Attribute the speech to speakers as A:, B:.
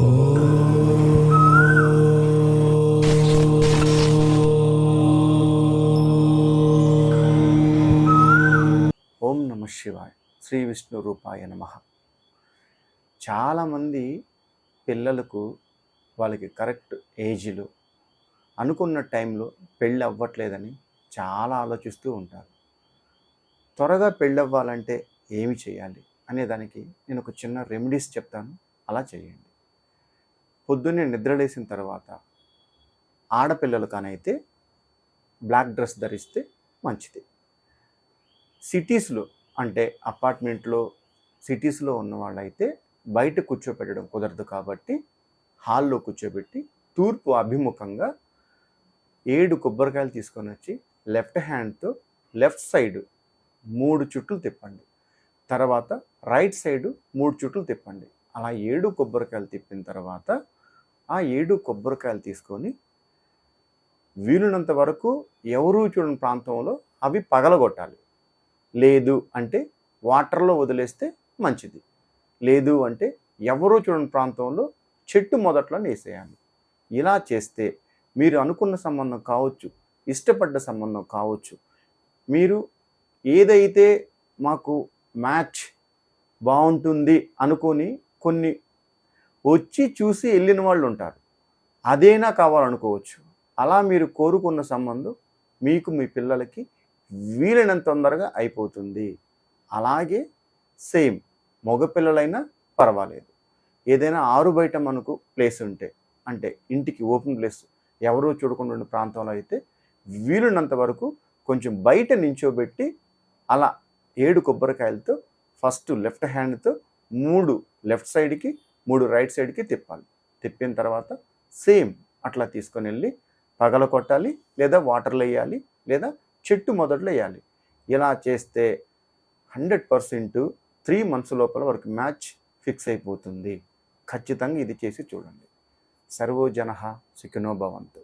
A: ఓం నమ శివాయ. శ్రీ విష్ణు రూపాయ నమ. చాలామంది పిల్లలకు వాళ్ళకి కరెక్ట్ ఏజ్లో అనుకున్న టైంలో పెళ్ళి అవ్వట్లేదని చాలా ఆలోచిస్తూ ఉంటారు. త్వరగా పెళ్ళి అవ్వాలంటే ఏమి చేయాలి అనే దానికి నేను ఒక చిన్న రెమెడీస్ చెప్తాను. అలా చేయండి. పొద్దున్నే నిద్రలేసిన తర్వాత ఆడపిల్లలు కానైతే బ్లాక్ డ్రెస్ ధరిస్తే మంచిది. సిటీస్లో అంటే అపార్ట్మెంట్లో సిటీస్లో ఉన్న వాళ్ళైతే బయట కూర్చోపెట్టడం కుదరదు కాబట్టి హాల్లో కూర్చోబెట్టి తూర్పు అభిముఖంగా ఏడు కొబ్బరికాయలు తీసుకొని వచ్చి లెఫ్ట్ హ్యాండ్తో లెఫ్ట్ సైడ్ మూడు చుట్లు తిప్పండి. తర్వాత రైట్ సైడ్ మూడు చుట్లు తిప్పండి. అలా ఏడు కొబ్బరికాయలు తిప్పిన తర్వాత ఆ ఏడు కొబ్బరికాయలు తీసుకొని వీలునంత వరకు ఎవరూ చూడని ప్రాంతంలో అవి పగలగొట్టాలి. లేదు అంటే వాటర్లో వదిలేస్తే మంచిది. లేదు అంటే ఎవరూ చూడని ప్రాంతంలో చెట్టు మొదట్లో వేసేయాలి ఇలా చేస్తే మీరు అనుకున్న సంబంధం కావచ్చు ఇష్టపడ్డ సంబంధం కావచ్చు. మీరు ఏదైతే మాకు మ్యాచ్ బాగుంటుంది అనుకొని కొన్ని వచ్చి చూసి వెళ్ళిన వాళ్ళు ఉంటారు అదేనా కావాలనుకోవచ్చు. అలా మీరు కోరుకున్న సంబంధం మీకు మీ పిల్లలకి వీలైనంత తొందరగా అయిపోతుంది. అలాగే సేమ్ మగపిల్లలైనా పర్వాలేదు. ఏదైనా ఆరు బయట మనకు ప్లేస్ ఉంటే అంటే ఇంటికి ఓపెన్ ప్లేస్ ఎవరూ చూడకుండా ఉండే ప్రాంతంలో అయితే వీలున్నంత వరకు కొంచెం బయట నించోబెట్టి అలా ఏడు కొబ్బరికాయలతో ఫస్ట్ లెఫ్ట్ హ్యాండ్తో మూడు లెఫ్ట్ సైడ్కి మూడు రైట్ సైడ్కి తిప్పాలి. తిప్పిన తర్వాత సేమ్ అట్లా తీసుకొని వెళ్ళి పగల కొట్టాలి లేదా వాటర్లో వేయాలి లేదా చెట్టు మొదట్లో వేయాలి. ఇలా చేస్తే హండ్రెడ్ పర్సెంట్ త్రీ మంత్స్ లోపల వరకు మ్యాచ్ ఫిక్స్ అయిపోతుంది. ఖచ్చితంగా ఇది చేసి చూడండి. సర్వోజన సుఖినో భవంతు.